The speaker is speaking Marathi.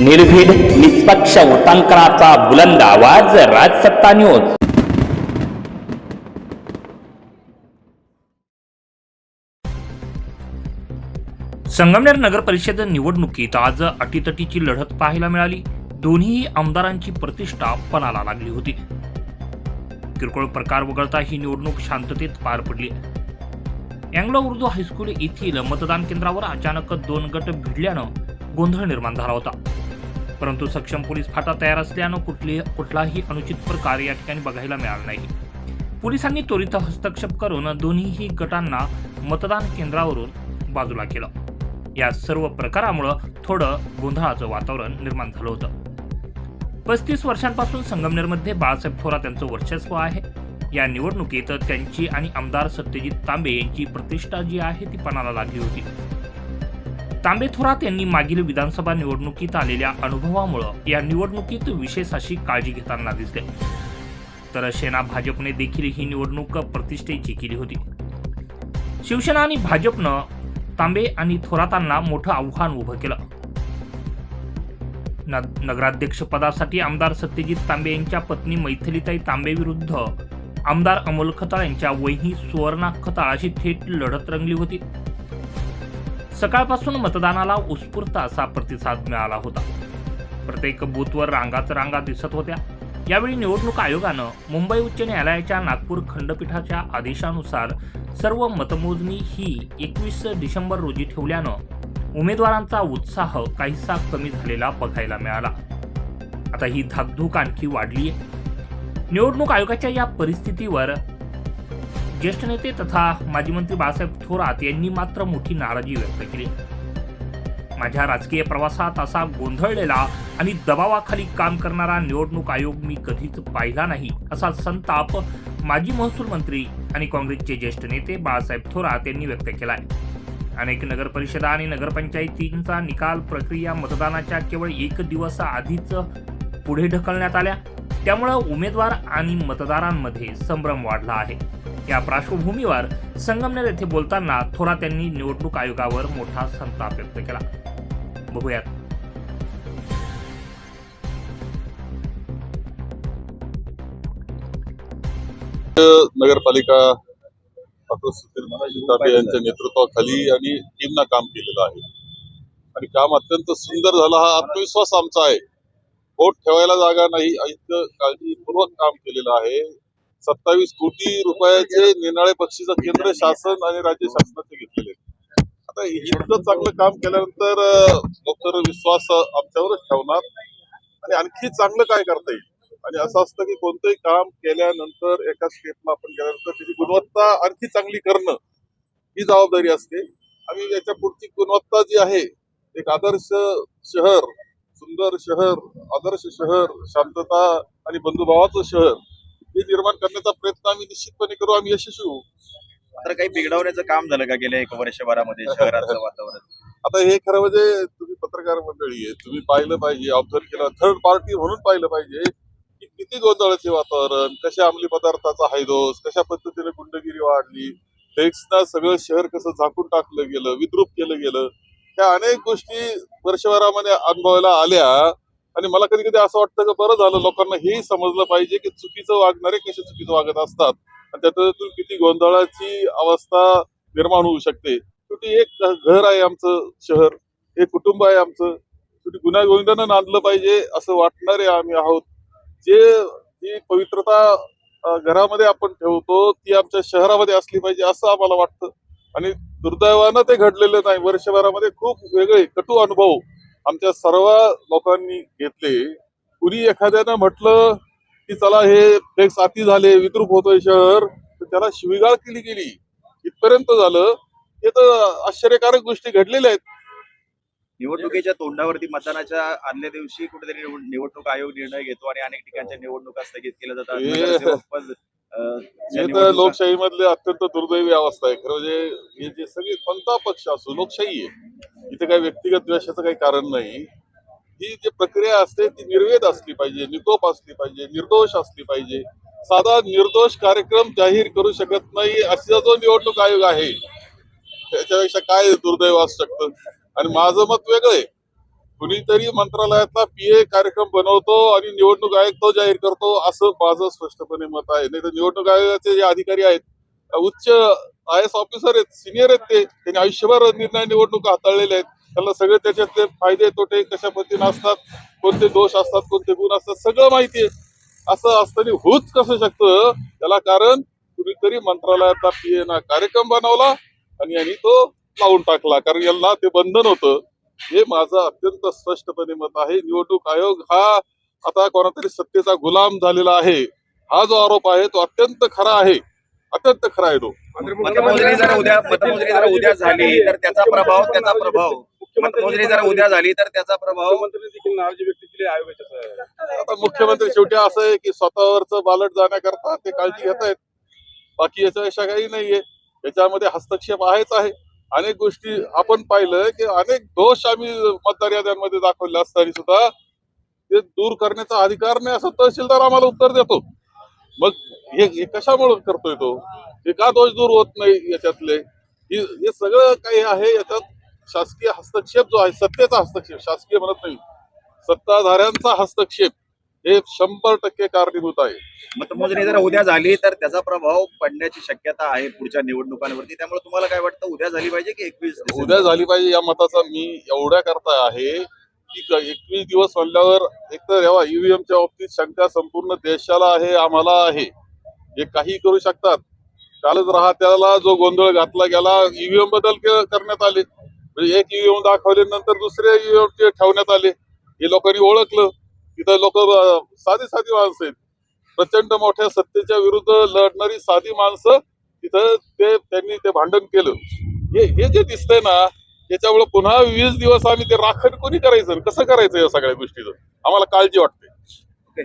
निर्भीड निष्पक्ष उटांकनाचा बुलंद आवाज राजसत्ता न्यूज. संगमनेर नगर परिषद निवडणुकीत आज अटीतटीची लढत पाहायला मिळाली. दोन्ही आमदारांची प्रतिष्ठा पणाला लागली होती. किरकोळ प्रकार वगळता ही निवडणूक शांततेत पार पडली. अँग्लो उर्दू हायस्कूल येथील मतदान केंद्रावर अचानक दोन गट भिडल्यानं गोंधळ निर्माण झाला होता. परंतु सक्षम पोलीस फाटा तयार असल्यानं कुठली कुठलाही अनुचित प्रकार या ठिकाणी बघायला मिळाला नाही. पोलिसांनी त्वरित हस्तक्षेप करून दोन्हीही गटांना मतदान केंद्रावरून बाजूला केलं. या सर्व प्रकारामुळं थोडं गोंधळाचं वातावरण निर्माण झालं होतं. पस्तीस वर्षांपासून संगमनेरमध्ये बाळासाहेब थोरात यांचं वर्चस्व आहे. या निवडणुकीत त्यांची आणि आमदार सत्यजित तांबे यांची प्रतिष्ठा जी आहे ती पणाला लागली होती. तांबे थोरात यांनी मागील विधानसभा निवडणुकीत आलेल्या अनुभवामुळं या निवडणुकीत विशेष अशी काळजी घेताना दिसले. तर सेना भाजपने देखील ही निवडणूक प्रतिष्ठेची केली होती. शिवसेना आणि भाजपनं तांबे आणि थोरातांना मोठं आव्हान उभं केलं. न- नगराध्यक्षपदासाठी आमदार सत्यजित तांबे यांच्या पत्नी मैथिलीताई तांबे विरुद्ध आमदार अमोल खताळ यांच्या वही सुवर्णा खताळ अशी थेट लढत रंगली होती. सकाळपासून मतदानाला उत्स्फूर्त असा प्रतिसाद मिळाला होता. प्रत्येक बूथवर रांगाच रांगा दिसत होत्या. यावेळी निवडणूक आयोगानं मुंबई उच्च न्यायालयाच्या नागपूर खंडपीठाच्या आदेशानुसार सर्व मतमोजणी ही एकवीस डिसेंबर रोजी ठेवल्यानं उमेदवारांचा उत्साह काहीसा कमी झालेला बघायला मिळाला. आता ही धाकधूक आणखी वाढली आहे निवडणूक आयोगाच्या या परिस्थितीवर ज्येष्ठ नेते तथा माजी मंत्री बाळासाहेब थोरात यांनी मात्र मोठी नाराजी व्यक्त केली. माझ्या राजकीय प्रवासात असा गोंधळलेला आणि दबावाखाली काम करणारा निवडणूक आयोग मी कधीच पाहिला नाही असा संताप माजी महसूल मंत्री आणि काँग्रेसचे ज्येष्ठ नेते बाळासाहेब थोरात यांनी व्यक्त केलाय. अनेक नगरपरिषदा आणि नगरपंचायतींचा निकाल प्रक्रिया मतदानाच्या केवळ एक दिवस आधीच पुढे ढकलण्यात आल्या. त्यामुळं उमेदवार आणि मतदारांमध्ये संभ्रम वाढला आहे. या पार्श्वभूमीवर संगमनेर येथे बोलताना थोरात यांनी निवडणूक आयोगावर मोठा संताप व्यक्त केला. बघूयात. नगरपालिका डॉक्टर सुधीर तांबे यांच्या नेतृत्वाखाली आणि टीमना काम केलेलं आहे. आणि काम अत्यंत सुंदर झालं हा आत्मविश्वास आमचा आहे. वोट ठेवायला जागा नाही इतकं काळजीपूर्वक काम केलेलं आहे. सत्तावीस कोटी रुपयाचे निनाळे बक्षीस केंद्र शासन आणि राज्य शासनाचे घेतलेले आता इतकं चांगलं काम केल्यानंतर लोक विश्वास आमच्यावरच ठेवणार. आणि आणखी चांगलं काय करता येईल? आणि असं असतं की कोणतंही काम केल्यानंतर एका स्टेपला आपण गेल्यानंतर त्याची गुणवत्ता आणखी चांगली करणं ही जबाबदारी असते. आणि याच्या पुढची गुणवत्ता जी आहे एक आदर्श शहर सुंदर शहर आदर्श शहर शांतता आणि बंधुभावाचं शहर हे निर्माण करण्याचा प्रयत्न आम्ही निश्चितपणे करू. आम्ही यशस्वी होऊ. तर काही बिघडवण्याचं काम झालं का गेल्या एक वर्षभरामध्ये शहराचं वातावरण? आता हे खरं म्हणजे तुम्ही पत्रकार मंडळी आहे तुम्ही पाहिलं पाहिजे ऑब्झर्व केलं. थर्ड पार्टी म्हणून पाहिलं पाहिजे की किती गोंधळाचे वातावरण कशा अंमली पदार्थाचा हायदोस कशा पद्धतीने गुंडगिरी वाढली टेक्सना सगळं शहर कसं झाकून टाकलं गेलं विद्रूप केलं गेलं ह्या अनेक गोष्टी वर्षभरामध्ये अनुभवायला आल्या. आणि मला कधी कधी असं वाटतं की बरं झालं लोकांना हेही समजलं पाहिजे की चुकीचं वागणारे कसे चुकीचं वागत असतात. आणि त्यातून किती गोंधळाची अवस्था निर्माण होऊ शकते. शेवटी एक घर आहे आमचं शहर. एक कुटुंब आहे आमचं. शेवटी गुन्हा गोविंदानं नांदलं पाहिजे असं वाटणारे आम्ही आहोत. जे जी पवित्रता घरामध्ये आपण ठेवतो ती आमच्या शहरामध्ये असली पाहिजे असं आम्हाला वाटतं. आणि दुर्दैवानं ते घडलेलं नाही. वर्षभरामध्ये खूप वेगळे कटू अनुभव आमच्या सर्व लोकांनी घेतले. कुणी एखाद्यानं म्हटलं की चला हे फ्लेक्स अति झाले विद्रूप होतोय शहर. तर त्याला शिवीगाळ केली गेली. इथपर्यंत झालं. हे तर आश्चर्यकारक गोष्टी घडलेल्या आहेत. निवडणुकीच्या तोंडावरती मतदानाच्या आदल्या दिवशी कुठेतरी निवड- निवडणूक आयोग निर्णय घेतो आणि अनेक ठिकाणच्या निवडणुका स्थगित केल्या जातात. हे- तर लोकशाही मधले अत्यंत दुर्दैवी अवस्था आहे. खरं म्हणजे हे जे सगळे कोणता पक्ष असो लोकशाही आहे इथे काही व्यक्तिगत द्वेषाचं काही कारण नाही. ही जी प्रक्रिया असते ती निर्वेद असली पाहिजे निकोप असली पाहिजे निर्दोष असली पाहिजे. साधा निर्दोष कार्यक्रम जाहीर करू शकत नाही असा जो निवडणूक आयोग आहे त्याच्यापेक्षा काय दुर्दैव असू शकतं? आणि माझं मत वेगळं आहे. कुणीतरी मंत्रालयातला पीए कार्यक्रम बनवतो आणि निवडणूक आयोग तो जाहीर करतो असं माझं स्पष्टपणे मत आहे. नाही तर निवडणूक आयोगाचे जे अधिकारी आहेत उच्च आय एस ऑफिसर आहेत सिनियर आहेत ते त्यांनी आयुष्यभर निर्णय निवडणूक हाताळलेले आहेत. त्याला सगळे त्याच्यातले फायदे तोटे कशा पद्धतीने असतात कोणते दोष असतात कोणते गुण असतात सगळं माहिती आहे. असं असताना होऊच कसं शकतं? त्याला कारण कुणीतरी मंत्रालयाचा पीए ना कार्यक्रम बनवला आणि यांनी तो लावून टाकला. कारण यांना ते बंधन होतं. हे माझं अत्यंत स्पष्टपणे मत आहे. निवडणूक आयोग हा आता कोणातरी सत्तेचा गुलाम झालेला आहे. हा जो आरोप आहे तो अत्यंत खरा आहे. अत्यंत खरा आहे तो. मतमोजणी जर उद्या मतमोजणी जर उद्या झाली तर त्याचा प्रभाव त्याचा प्रभाव. मतमोजणी जर उद्या झाली तर त्याचा प्रभाव मुख्यमंत्री देखील नाराजी व्यक्त केली आयोगाच्या आता मुख्यमंत्री शेवटी असं आहे की स्वतःवरचं बालट जाण्याकरता ते काळजी घेत आहेत बाकी याच्यापेक्षा काही नाहीये. याच्यामध्ये हस्तक्षेप आहेच आहे. अनेक गोष्टी आपण पाहिलं की अनेक दोष आम्ही मतदार याद्यांमध्ये दाखवले असताना सुद्धा ते दूर करण्याचा अधिकार नाही असं तहसीलदार आम्हाला उत्तर देतो. मग हे कशामुळे करतोय तो? हे का दोष दूर होत नाही याच्यातले? हे सगळं काही आहे याच्यात शासकीय हस्तक्षेप जो आहे सत्तेचा हस्तक्षेप शासकीय म्हणत नाही. सत्ताधाऱ्यांचा हस्तक्षेप. हे शंभर टक्के कारणीभूत आहे. मतमोजणी जर उद्या झाली तर त्याचा प्रभाव पडण्याची शक्यता आहे पुढच्या निवडणुकांवरती. त्यामुळे तुम्हाला काय वाटतं उद्या झाली पाहिजे की एकवीस उद्या झाली पाहिजे या मताचा मी एवढ्या करता आहे की एकवीस दिवस म्हणल्यावर एकतर जेव्हा ईव्हीएमच्या बाबतीत शंका संपूर्ण देशाला आहे आम्हाला आहे. हे काही करू शकतात कालच राहा. त्याला जो गोंधळ घातला गेला ईव्हीएम बदल के- करण्यात आले. म्हणजे एक ईव्हीएम दाखवले नंतर दुसरे ईव्हीएम ठेवण्यात आले. हे लोकांनी ओळखलं. इथं लोक साधी साधी माणसं आहेत. प्रचंड मोठ्या सत्तेच्या विरुद्ध लढणारी साधी माणसं तिथं ते त्यांनी ते भांडण केलं. हे हे जे दिसतंय ना त्याच्यामुळे पुन्हा वीस दिवस आम्ही ते राखण कोणी करायचं? कसं करायचं या सगळ्या गोष्टीचं? आम्हाला काळजी वाटते.